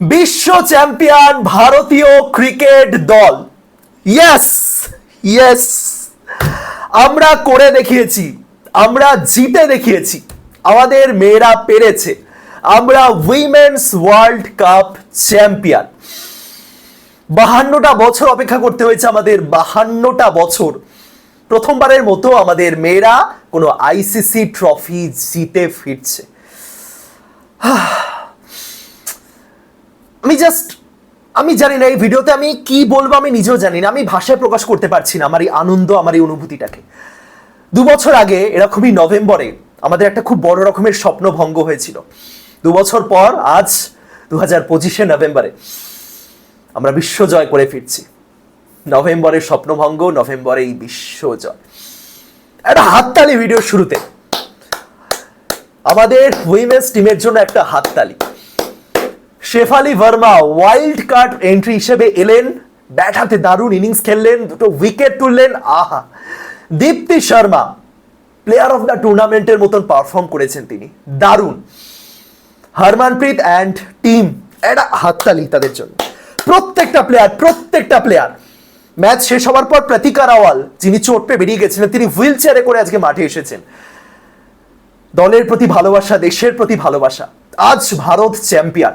বিশ্ব চ্যাম্পিয়ন ভারতীয় ক্রিকেট দল। ইয়েস ইয়েস আমরা করে দেখিয়েছি, আমরা জিতে দেখিয়েছি, আমাদের মেয়েরা পেরেছে। আমরা উইমেন্স ওয়ার্ল্ড কাপ চ্যাম্পিয়ন বাহান্নটা বছর অপেক্ষা করতে হয়েছে আমাদের, বাহান্নটা বছর। প্রথমবারের মতো আমাদের মেয়েরা কোনো আইসিসি ট্রফি জিতে ফিরছে। আমি জাস্ট আমি জানি না, এই ভিডিওতে আমি কি বলব আমি নিজেও জানি না। আমি ভাষায় প্রকাশ করতে পারছি না আমার এই আনন্দ, আমার এই অনুভূতিটাকে। দু বছর আগে, এরকমই নভেম্বরে, আমাদের একটা খুব বড় রকমের স্বপ্ন ভঙ্গ হয়েছিল। দু বছর পর, আজ দু হাজার পঁচিশে নভেম্বরে, আমরা বিশ্বজয় করে ফিরছি। নভেম্বরের স্বপ্নভঙ্গ নভেম্বরে এই বিশ্বজয় একটা হাততালি ভিডিও শুরুতে। আমাদের উইমেন্স টিমের জন্য একটা হাততালি। Shafali Verma wild card entry হিসেবে এলেন। ব্যাট হাতে দারুণ ইনিংস খেললেন, দুটো উইকেট তুললেন, আহা। Deepti Sharma player of the টুর্নামেন্টের মতন পারফর্ম করেছেন তিনি। দারুণ। হরমানপ্রীত অ্যান্ড টিম একটা হাততালি তাদের জন্য। প্রত্যেকটা প্লেয়ার প্রত্যেকটা প্লেয়ার ম্যাচ শেষ হওয়ার পর প্রতিকা রাওয়াল যিনি চোট পেয়ে বেরিয়ে গেছিলেন, তিনি হুইল চেয়ারে করে আজকে মাঠে এসেছেন। দলের প্রতি ভালোবাসা, দেশের প্রতি ভালোবাসা। আজ ভারত চ্যাম্পিয়ন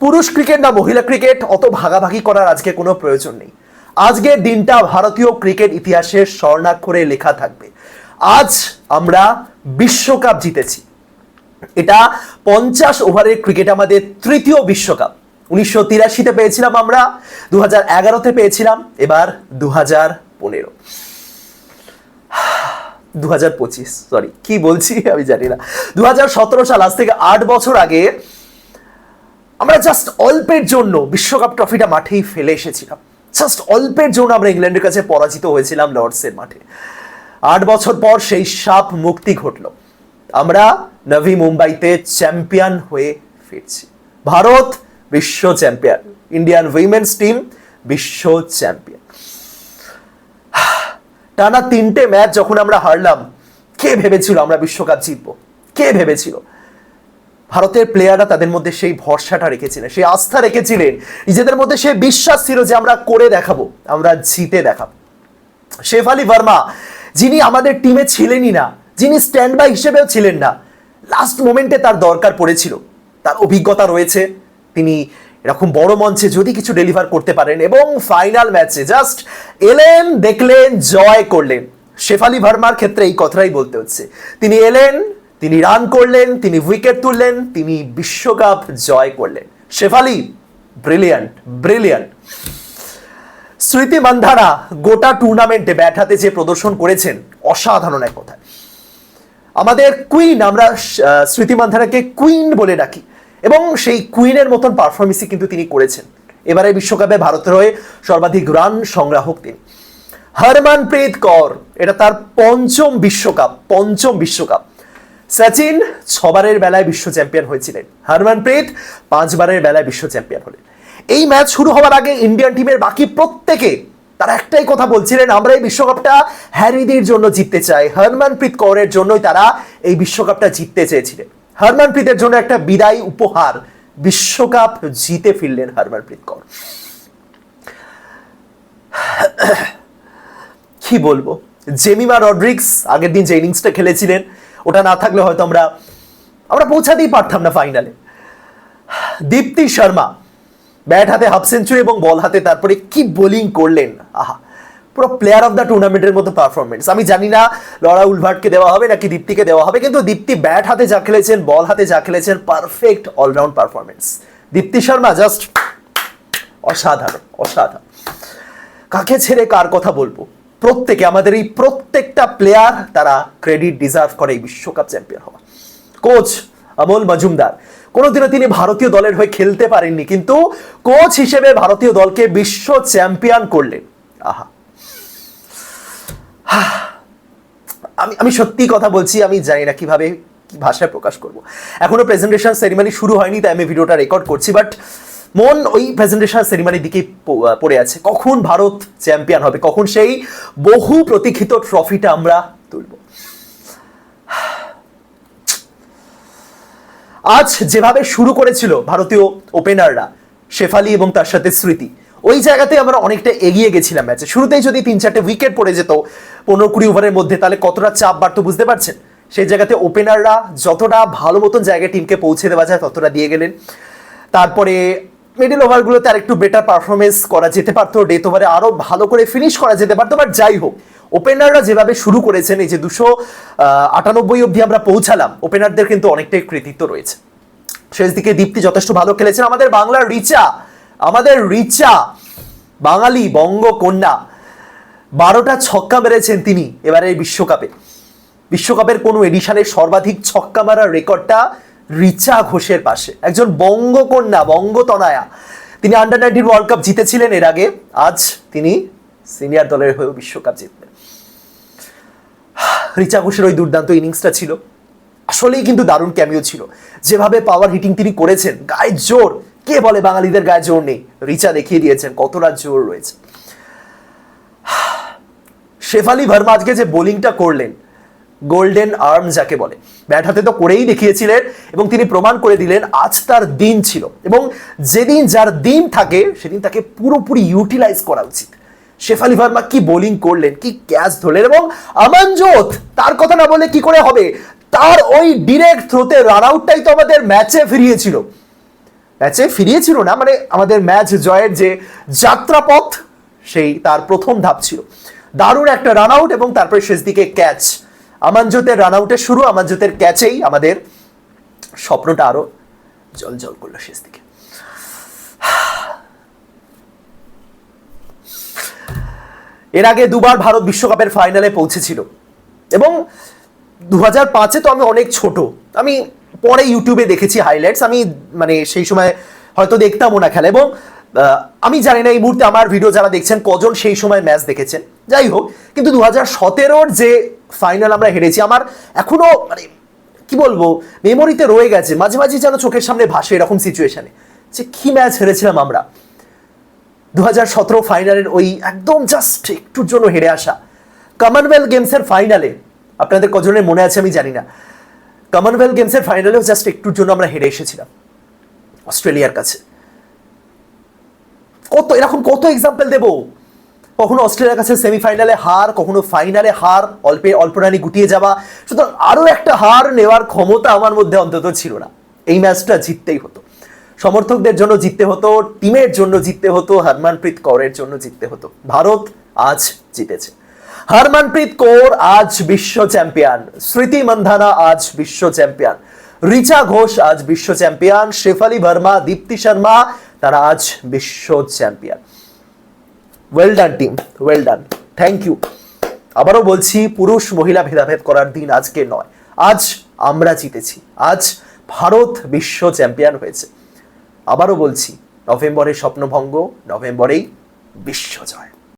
পুরুষ ক্রিকেট না মহিলা ক্রিকেট অত ভাগাভাগি করার আজকে কোনো প্রয়োজন নেই। আজকের দিনটা ভারতীয় ক্রিকেট ইতিহাসের স্বর্ণাক্ষরে লেখা থাকবে। আজ আমরা বিশ্বকাপ জিতেছি। এটা পঞ্চাশ ওভারের ক্রিকেট আমাদের তৃতীয় বিশ্বকাপ। উনিশশো তিরাশিতে পেয়েছিলাম আমরা দু হাজার এগারোতে পেয়েছিলাম, এবার দু হাজার পনেরো। দু হাজার পঁচিশ সরি কি বলছি আমি জানি না। দু হাজার সতেরো সাল, আজ থেকে আট বছর আগে আমরা জাস্ট অল্পের জন্য বিশ্বকাপ ট্রফিটা মাঠেই ফেলে এসেছিলাম। জাস্ট অল্পের জন্য আমরা ইংল্যান্ডের কাছে পরাজিত হয়েছিলাম লর্ডসের মাঠে। আট বছর পর সেই সাপ মুক্তি ঘটলো। আমরা নভি মুম্বাইতে চ্যাম্পিয়ন হয়ে ফিরছি। ভারত বিশ্ব চ্যাম্পিয়ন। ইন্ডিয়ান উইমেন্স টিম বিশ্ব চ্যাম্পিয়ন। টানা তিনটে ম্যাচ যখন আমরা হারলাম, কে ভেবেছিল আমরা বিশ্বকাপ জিতবো? কে ভেবেছিল? ভারতের প্লেয়াররা তাদের মধ্যে সেই ভরসাটা রেখেছিলেন, সেই আস্থা রেখেছিলেন। নিজেদের মধ্যে সেই বিশ্বাস ছিল যে আমরা করে দেখাবো, আমরা জিতে দেখাবো। শেফালি ভার্মা, যিনি আমাদের টিমে ছিলেনই না, যিনি স্ট্যান্ড বাই হিসেবেও ছিলেন না লাস্ট মোমেন্টে তার দরকার পড়েছিল। তার অভিজ্ঞতা রয়েছে, তিনি এরকম বড় মঞ্চে যদি কিছু ডেলিভার করতে পারেন এবং ফাইনাল ম্যাচে জাস্ট এলেন, দেখলেন, জয় করলেন। শেফালি ভার্মার ক্ষেত্রে এই কথাটাই বলতে হচ্ছে। তিনি এলেন তিনি রান করলেন, তিনি উইকেট তুললেন, তিনি বিশ্বকাপ জয় করলেন। শেফালি ব্রিলিয়ান্ট ব্রিলিয়ান্ট স্মৃতি মান্ধানা গোটা টুর্নামেন্টে ব্যাট হাতে যে প্রদর্শন করেছেন, অসাধারণ এক কথা আমাদের কুইন আমরা স্মৃতি মান্ধানাকে কুইন বলে ডাকি। এবং সেই কুইনের মতন পারফরমেন্সই কিন্তু তিনি করেছেন। এবারে বিশ্বকাপে ভারতের হয়ে সর্বাধিক রান সংগ্রাহক তিনি। হরমনপ্রীত কর, এটা তার পঞ্চম বিশ্বকাপ পঞ্চম বিশ্বকাপ। সচিন ছবারের বেলায় বিশ্ব চ্যাম্পিয়ন হয়েছিলেন। হরমনপ্রীত পাঁচবারের বেলায় বিশ্ব চ্যাম্পিয়ন হলেন। এই ম্যাচ শুরু হওয়ার আগে ইন্ডিয়ান টিমের বাকি প্রত্যেকে তারা একটাই কথা বলছিলেন আমরা এই বিশ্বকাপটা হ্যারিদের জন্য জিততে চাই। হরমনপ্রীত কৌরের জন্যই তারা এই বিশ্বকাপটা জিততে চেয়েছিলেন। হরমনপ্রীতের জন্য একটা বিদায় উপহার, বিশ্বকাপ জিতে ফিরলেন হরমনপ্রীত কৌর। কি বলব? জেমিমা রড্রিক্স আগের দিন যে ইনিংসটা খেলেছিলেন ওটা না থাকলে হয়তো আমরা আমরা পৌঁছাতেই পারতাম না ফাইনালে দীপ্তি শর্মা ব্যাট হাতে হাফ সেঞ্চুরি এবং বল হাতে তারপরে কি বোলিং করলেন? আহা, পুরো প্লেয়ার অফ দ্য টুর্নামেন্টের মতো পারফরমেন্স আমি জানি না লরা উলভার্টকে দেওয়া হবে নাকি দীপ্তিকে দেওয়া হবে, কিন্তু দীপ্তি ব্যাট হাতে যা খেলেছেন বল হাতে যা খেলেছেন perfect allround performance Deepti Sharma just অসাধারণ অসাধারণ। কাকে ছেড়ে কার কথা বলব? প্রত্যেকে, আমাদের এই প্রত্যেকটা প্লেয়ার তারা ক্রেডিট ডিজার্ভ করে এই বিশ্বকাপ চ্যাম্পিয়ন হওয়া। কোচ অমল মজুমদার, কোনোদিনও তিনি ভারতীয় দলের হয়ে খেলতে পারেননি, কিন্তু কোচ হিসেবে ভারতীয় দলকে বিশ্ব চ্যাম্পিয়ন করলেন। আহা। আমি আমি সত্যি কথা বলছি, আমি জানি না কীভাবে কি ভাষায় প্রকাশ করব। এখনও প্রেজেন্টেশন সেরিমনি শুরু হয়নি, তাই আমি ভিডিওটা রেকর্ড করছি বাট মন ওই প্রেজেন্টেশন সেরিমনির দিকেই পড়ে আছে। কখন ভারত চ্যাম্পিয়ন হবে, কখন সেই বহু প্রতীক্ষিত ট্রফিটা আমরা তুলব। আজ যেভাবে শুরু করেছিল ভারতীয় ওপেনাররা শেফালি এবং তার সাথে স্মৃতি, ওই জায়গাতে আমরা অনেকটা এগিয়ে গেছিলাম ম্যাচে। শুরুতেই যদি তিন চারটে উইকেট পড়ে যেত পনেরো কুড়ি ওভারের মধ্যে, তাহলে কতটা চাপ বাড়তো বুঝতে পারছেন? সেই জায়গাতে ওপেনাররা যতটা ভালো মতন জায়গায় টিমকে পৌঁছে দেওয়া যায়, ততটা দিয়ে গেলেন। তারপরে মিডিল ওভারগুলোতে আর একটু বেটার পারফরমেন্স করা যেতে পারতো। ডেথ ওভারে আরও ভালো করে ফিনিশ করা যেতে পারতো। বাট যাই হোক ওপেনাররা যেভাবে শুরু করেছেন, এই যে দুশো আটানব্বই অবধি আমরা পৌঁছালাম ওপেনারদের কিন্তু অনেকটাই কৃতিত্ব রয়েছে। শেষ দিকে দীপ্তি যথেষ্ট ভালো খেলেছেন। আমাদের বাংলার রিচা, আমাদের রিচা, বাঙালি বঙ্গকন্যা, বারোটা ছক্কা মেরেছেন তিনি এবারে বিশ্বকাপে। বিশ্বকাপের কোনো এডিশনে সর্বাধিক ছক্কা মারার রেকর্ডটা রিচা ঘোষের পাশে। একজন বঙ্গকন্যা, বঙ্গতনায়া। তিনি আন্ডার নাইনটিন ওয়ার্ল্ড কাপ জিতেছিলেন এর আগে। আজ তিনি সিনিয়র দলের হয়েও বিশ্বকাপ জিতবেন। রিচা ঘোষের ওই দুর্দান্ত ইনিংসটা ছিল। আসলেই কিন্তু দারুণ ক্যামিও ছিল। যেভাবে পাওয়ার হিটিং তিনি করেছেন গায়ে জোর। কে বলে বাঙালিদের গায়ে জোর নেই? রিচা দেখিয়ে দিয়েছেন কতটা জোর রয়েছে। শেফালি ভার্মা আজকে যে বোলিংটা করলেন গোল্ডেন আর্ম যাকে বলে। ব্যাট হাতে তো করেই দেখিয়েছিলেন এবং তিনি প্রমাণ করে দিলেন আজ তার দিন ছিল। এবং যেদিন যার দিন থাকে, সেদিন তাকে পুরোপুরি ইউটিলাইজ করা উচিত। শেফালি ভার্মা কি বোলিং করলেন, কি ক্যাচ ধরলেন এবং আমানজোত তার কথা না বলে কি করে হবে? তার ওই ডিরেক্ট থ্রোতে রান আউটটাই তো আমাদের ম্যাচে ফিরিয়েছিল। ম্যাচে ফিরিয়েছিল না মানে আমাদের ম্যাচ জয়ের যে যাত্রাপথ, সেই তার প্রথম ধাপ ছিল। দারুণ একটা রান আউট এবং তারপরে শেষ দিকে ক্যাচ আমানজোতের রান আউটের শুরু, আমানজোতের ক্যাচেই আমাদের স্বপ্নটা আরও জল জল করল শেষ দিকে। এর আগে দুবার ভারত বিশ্বকাপের ফাইনালে পৌঁছেছিল। এবং দু হাজার পাঁচে তো আমি অনেক ছোট। আমি পরে ইউটিউবে দেখেছি হাইলাইটস আমি মানে সেই সময় হয়তো দেখতামও না খেলা। এবং আমি জানি না এই মুহূর্তে আমার ভিডিও যারা দেখছেন কজন সেই সময় ম্যাচ দেখেছেন। যাই হোক, কিন্তু দু হাজার সতেরোর যে ফাইনাল আমরা হেরেছি। আমার এখনও মানে কি বলব মেমোরিতে রয়ে গেছে, মাঝে মাঝে যেন চোখের সামনে ভাসে এরকম সিচুয়েশনে যে কি ম্যাচ হেরেছিলাম আমরা? দু হাজার সতেরো ফাইনালের ওই একদম জাস্ট একটুর জন্য হেরে আসা। কমনওয়েলথ গেমসের ফাইনালে আপনাদের কজনের মনে আছে আমি জানি না। কমনওয়েলথ গেমসের ফাইনালেও জাস্ট একটুর জন্য আমরা হেরে এসেছিলাম, অস্ট্রেলিয়ার কাছে। কত, এরকম কত এক্সাম্পল দেবো? কখনো অস্ট্রেলিয়ার কাছে সেমিফাইনালে হার, কখনো ফাইনালে হার, অল্পে অল্প রানি গুটিয়ে যাওয়া। সুতরাং আরও একটা হার নেওয়ার ক্ষমতা আমার মধ্যে অন্তত ছিল না। এই ম্যাচটা জিততেই হতো। সমর্থকদের জন্য জিততে হতো, টিমের জন্য জিততে হতো, হরমানপ্রীত কৌরের জন্য জিততে হতো। ভারত আজ জিতেছে। হরমনপ্রীত কৌর আজ বিশ্ব চ্যাম্পিয়ন। স্মৃতি মন্ধানা আজ বিশ্ব চ্যাম্পিয়ন। রিচা ঘোষ আজ বিশ্ব চ্যাম্পিয়ন। শেফালি ভার্মা দীপ্তি শর্মা, তারা আজ বিশ্ব champion. Well done team well done thank you আবারও বলছি, পুরুষ মহিলা ভেদাভেদ করার দিন আজকে নয়। আজ আমরা জিতেছি। আজ ভারত বিশ্ব চ্যাম্পিয়ন হয়েছে। আবারও বলছি, নভেম্বরে স্বপ্নভঙ্গ, নভেম্বরেই বিশ্ব জয়।